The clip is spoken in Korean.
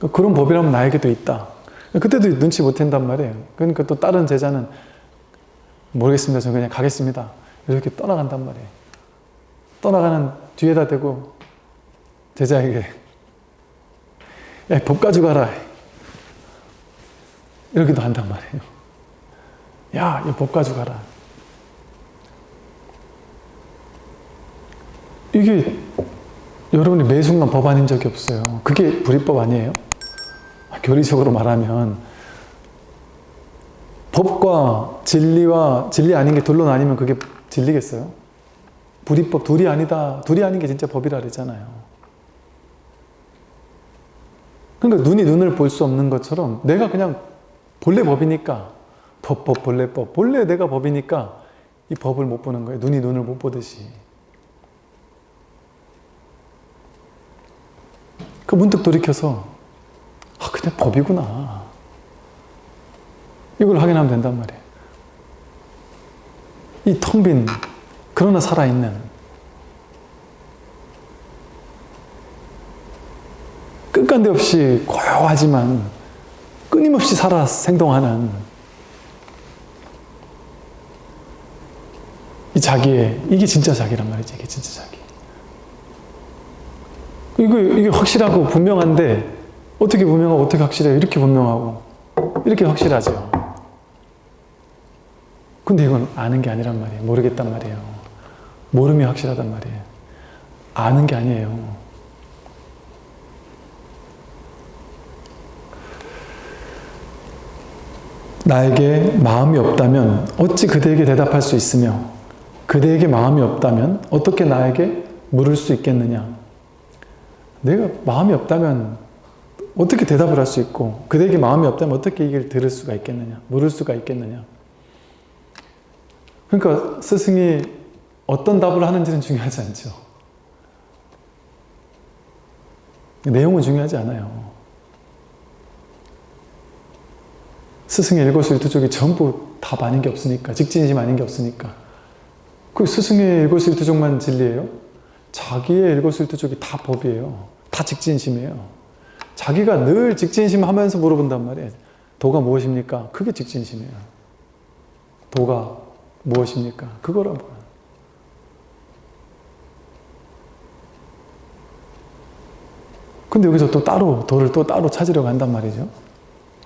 그러니까 그런 법이라면 나에게도 있다. 그때도 눈치 못 챈단 말이에요. 그러니까 또 다른 제자는 모르겠습니다. 저는 그냥 가겠습니다. 이렇게 떠나간단 말이에요. 떠나가는 뒤에다 대고 제자에게 야, 법 가져가라. 이러기도 한단 말이에요. 야, 이법 가져가라. 이게 여러분이 매 순간 법 아닌 적이 없어요. 그게 불이법 아니에요? 교리적으로 말하면 법과 진리와 진리 아닌 게 둘로 나뉘면 그게 진리겠어요? 불이법 둘이 아니다. 둘이 아닌 게 진짜 법이라 그랬잖아요. 그러니까 눈이 눈을 볼 수 없는 것처럼 내가 그냥 본래 법이니까 법, 법, 본래 법. 본래 내가 법이니까 이 법을 못 보는 거예요. 눈이 눈을 못 보듯이. 그 문득 돌이켜서 아, 그냥 법이구나. 이걸 확인하면 된단 말이에요. 이 텅 빈, 그러나 살아있는, 끝간데 없이 고요하지만 끊임없이 살아 생동하는 이 자기의, 이게 진짜 자기란 말이지, 이게 진짜 자기. 이거, 이게 확실하고 분명한데, 어떻게 분명하고 어떻게 확실해요? 이렇게 분명하고, 이렇게 확실하죠. 근데 이건 아는 게 아니란 말이에요. 모르겠단 말이에요. 모름이 확실하단 말이에요. 아는 게 아니에요. 나에게 마음이 없다면 어찌 그대에게 대답할 수 있으며 그대에게 마음이 없다면 어떻게 나에게 물을 수 있겠느냐? 내가 마음이 없다면 어떻게 대답을 할 수 있고 그대에게 마음이 없다면 어떻게 이걸 들을 수가 있겠느냐? 물을 수가 있겠느냐? 그러니까 스승이 어떤 답을 하는지는 중요하지 않죠. 내용은 중요하지 않아요. 스승의 일거수일투족이 전부 답 아닌 게 없으니까 직진심 아닌 게 없으니까 그 스승의 일거수일투족만 진리예요? 자기의 일거수일투족이 다 법이에요. 다 직진심이에요. 자기가 늘 직진심 하면서 물어본단 말이에요. 도가 무엇입니까? 그게 직진심이에요. 도가 무엇입니까? 그거라고. 근데 여기서 또 따로 도를 또 따로 찾으려고 한단 말이죠.